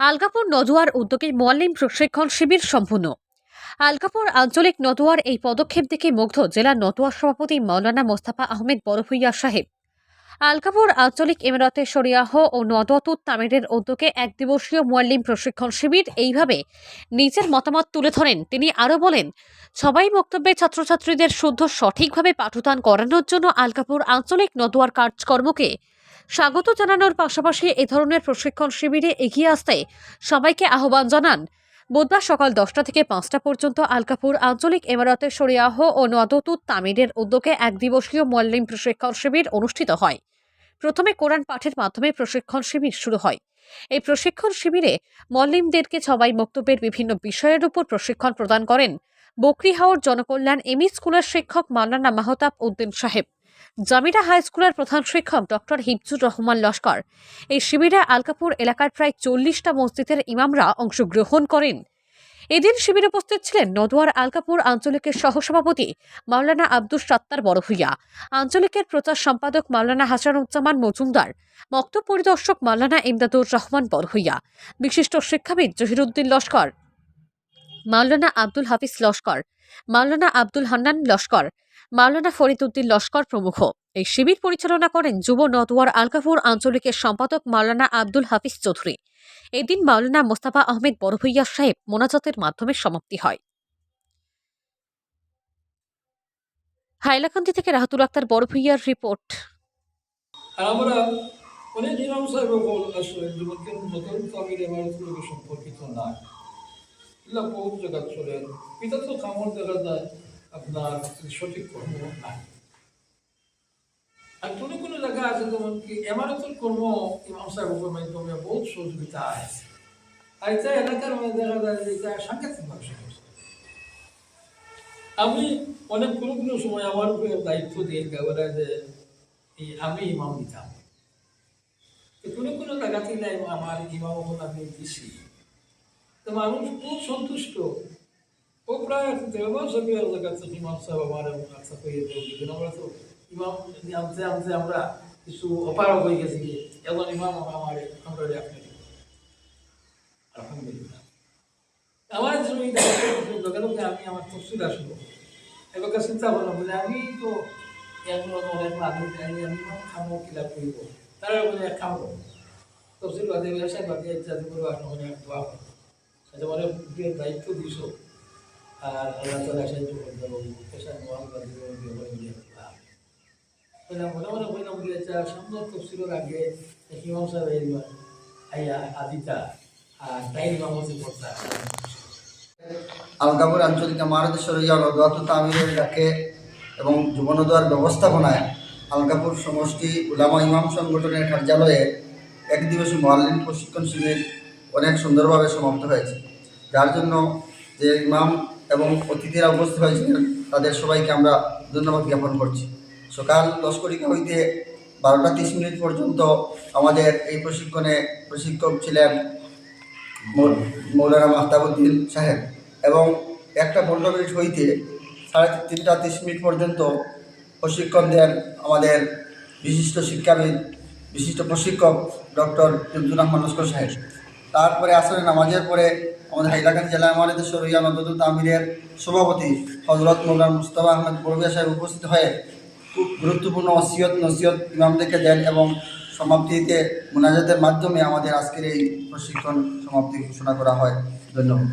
আলকাপুর নদুয়ার উদ্যোগে মোয়াল্লিম প্রশিক্ষণ শিবির সম্পূর্ণ। আলকাপুর আঞ্চলিক নদুয়ার এই পদক্ষেপ দেখে মুগ্ধ জেলা নদুয়ার সভাপতি মাওলানা মোস্তাফা আহমেদ বড়ভূইয়া সাহেব। আলকাপুর আঞ্চলিক এমরাতে শরিয়াহ ও নদওয়াতুত তামিরের উদ্যোগে এক দিবসীয় মোয়াল্লিম প্রশিক্ষণ শিবির এইভাবে নিজের মতামত তুলে ধরেন। তিনি আরও বলেন, সবাই বক্তব্যে ছাত্রছাত্রীদের শুদ্ধ সঠিকভাবে পাঠদান করানোর জন্য আলকাপুর আঞ্চলিক নদুয়ার কাজকর্মকে স্বাগত জানানোর পাশাপাশি এ ধরনের প্রশিক্ষণ শিবিরে এগিয়ে আসতে সবাইকে আহ্বান জানান। বুধবার সকাল দশটা থেকে পাঁচটা পর্যন্ত আলকাপুর আঞ্চলিক এমারতের শরিয়াহ ও নদতুত তামিরের উদ্যোগে এক দিবসীয় মোয়াল্লিম প্রশিক্ষণ শিবির অনুষ্ঠিত হয়। প্রথমে কোরআন পাঠের মাধ্যমে প্রশিক্ষণ শিবির শুরু হয়। এই প্রশিক্ষণ শিবিরে মল্লিমদেরকে সবাই বক্তব্যের বিভিন্ন বিষয়ের উপর প্রশিক্ষণ প্রদান করেন। বকরিহাওর জনকল্যাণ এমই স্কুলের শিক্ষক মাওলানা মাহতাব উদ্দিন সাহেব। জামিরা হাই স্কুলের প্রধান শিক্ষক ডক্টর হিফজুর রহমান লস্কর। এই শিবিরে আলকাপুর এলাকার প্রায় চল্লিশটা মসজিদের ইমামরা অংশগ্রহণ করেন। এদিন শিবিরে উপস্থিত ছিলেন নদুয়ার আলকাপুর আঞ্চলিকের সহসভাপতি মাওলানা আব্দুস সাত্তার বড়ভূইয়া, আঞ্চলিকের প্রচার সম্পাদক মাওলানা হাসানুজ্জামান মজুমদার, বক্তব্য পরিদর্শক মাওলানা ইমদাদুর রহমান বড়ভূইয়া, বিশিষ্ট শিক্ষাবিদ জহিরুদ্দিন লস্কর, মাওলানা আব্দুল হাফিজ লস্কর, মাওলানা আব্দুল হান্নান লস্কর মাওলানা ফরিদউদ্দিন লস্কর প্রমুখ। এই শিবির পরিচালনা করেন যুব নদওয়ার আলকাপুর আঞ্চলিকের সম্পাদক মাওলানা আব্দুল হাফিজ চৌধুরী। এদিন মাওলানা মোস্তাফা আহমেদ বড়ভূইয়া সাহেব মোনাজাতের মাধ্যমে সমাপ্তি হয়। হাইলাকান্দি থেকে রাহাতুল আক্তার, বড়ভূইয়ার রিপোর্ট। আমরা অনেক যুবকের এমারতগুলোকে সম্পর্কিত এটা তো কামড় দেখা যায় আপনার সঠিক কর্ম নাই। আর কোনো কোনো জায়গা আছে যেমন কি এমারতের কর্ম, ইমাম সাহেবের মাধ্যমে বহুত সহযোগিতা আছে। আর এটা এলাকার মধ্যে দেখা যায় যে এটা সাংঘাতিকভাবে সমস্যা। আমি অনেক কোনো কোনো সময় আমার উপরে দায়িত্ব দিয়ে দেওয়া যে এই আমি ইমাম দিতাম। কোনো কোনো জায়গা থেকে আমার ইমাম আমি দিছি। তো মানুষ খুব সন্তুষ্ট। ইমাম সাহেব আমার কিছু অপারক হয়ে গেছি এখন ইমাম আমার আপনি আমি আমার তফসিল আসব এবার চিন্তা করলাম বলে আমি তো এখন অনেক আমি আমি খামো কিলা করিব তারা বলে তফসিল বাদে ব্যবসায় বাদে ইত্যাদি করে আসলে অনেক দোয়া করো মানে দায়িত্ব দিছ আর আল্লাহ তালা সাহায্য করে দেবো পেশা নোয়াল বাদে ব্যবহার দিয়ে বললাম মনে মনে সামনে তফসিলের আগে হিমাম সাহেব আইয়া আদিতা আর তাই হচ্ছে করতা আলগাপুর আঞ্চলিক মারদেশ্বর নদওয়াত তামিরের ডাকে এবং যুবনদোয়ার ব্যবস্থাপনায় আলগাপুর সমষ্টি উলামা ইমাম সংগঠনের কার্যালয়ে এক দিবসী মোয়াল্লিম প্রশিক্ষণ শিবির অনেক সুন্দরভাবে সমাপ্ত হয়েছে। যার জন্য যে ইমাম এবং অতিথিরা উপস্থিত হয়েছিলেন, তাদের সবাইকে আমরা ধন্যবাদ জ্ঞাপন করছি। সকাল লস্করিকা হইতে বারোটা তিরিশ মিনিট পর্যন্ত আমাদের এই প্রশিক্ষণে প্রশিক্ষক ছিলেন মৌলানা মাহতাবুদ্দিন সাহেব এবং একটা পনেরো মিনিট হইতে সাড়ে তিনটা তিরিশ মিনিট পর্যন্ত প্রশিক্ষণ দেন আমাদের বিশিষ্ট শিক্ষাবিদ, বিশিষ্ট প্রশিক্ষক ডক্টর রহমান লস্কর সাহেব। তারপরে আসলে নামাজের পরে আমাদের হাইলাকান্দি জেলা আমাদের সরইয়া নদুল তামিরের সভাপতি হজরত মোল্লা মুস্তফা আহমেদ বড়বিয়া সাহেব উপস্থিত হয়ে খুব গুরুত্বপূর্ণ অসিয়ত নসিয়ত ইমামদেরকে দেন এবং সমাপ্তিতে মোনাজাতের মাধ্যমে আমাদের আজকের এই প্রশিক্ষণ সমাপ্তি ঘোষণা করা হয়। ধন্যবাদ।